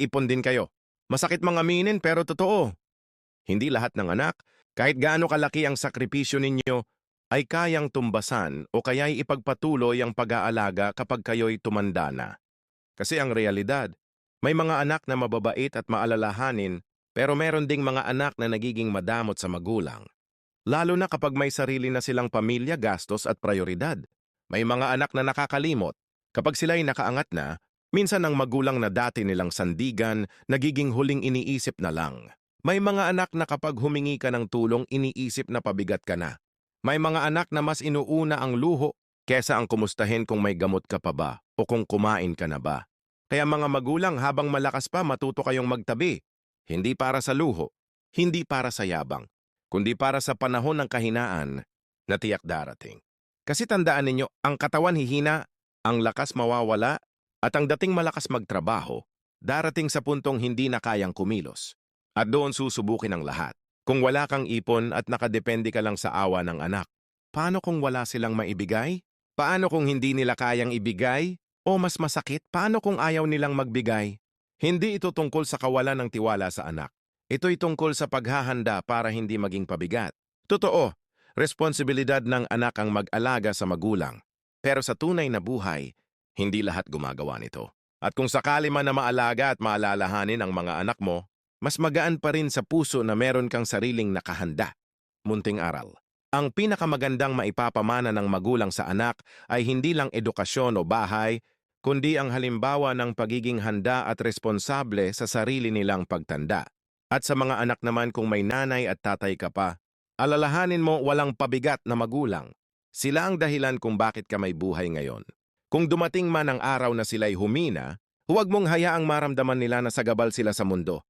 ipon din kayo. Masakit mang aminin pero totoo. Hindi lahat ng anak, kahit gaano kalaki ang sakripisyo ninyo, ay kayang tumbasan o kaya'y ipagpatuloy ang pag-aalaga kapag kayo'y tumanda na. Kasi ang realidad, may mga anak na mababait at maalalahanin pero meron ding mga anak na nagiging madamot sa magulang. Lalo na kapag may sarili na silang pamilya, gastos at prioridad. May mga anak na nakakalimot. Kapag sila'y nakaangat na, minsan ang magulang na dati nilang sandigan, nagiging huling iniisip na lang. May mga anak na kapag humingi ka ng tulong, iniisip na pabigat ka na. May mga anak na mas inuuna ang luho kesa ang kumustahin kung may gamot ka pa ba o kung kumain ka na ba. Kaya mga magulang habang malakas pa matuto kayong magtabi. Hindi para sa luho, hindi para sa yabang, kundi para sa panahon ng kahinaan na tiyak darating. Kasi tandaan ninyo, ang katawan hihina, ang lakas mawawala, at ang dating malakas magtrabaho, darating sa puntong hindi na kayang kumilos. At doon susubukin ang lahat. Kung wala kang ipon at nakadepende ka lang sa awa ng anak, paano kung wala silang maibigay? Paano kung hindi nila kayang ibigay? O mas masakit, paano kung ayaw nilang magbigay? Hindi ito tungkol sa kawalan ng tiwala sa anak. Ito'y tungkol sa paghahanda para hindi maging pabigat. Totoo, responsibilidad ng anak ang mag-alaga sa magulang. Pero sa tunay na buhay, hindi lahat gumagawa nito. At kung sakali man na maalaga at maalalahanin ang mga anak mo, mas magaan pa rin sa puso na meron kang sariling nakahanda. Munting aral. Ang pinakamagandang maipapamana ng magulang sa anak ay hindi lang edukasyon o bahay, kundi ang halimbawa ng pagiging handa at responsable sa sarili nilang pagtanda. At sa mga anak naman kung may nanay at tatay ka pa, alalahanin mo walang pabigat na magulang. Sila ang dahilan kung bakit ka may buhay ngayon. Kung dumating man ang araw na sila'y humina, huwag mong hayaang maramdaman nila na sagabal sila sa mundo.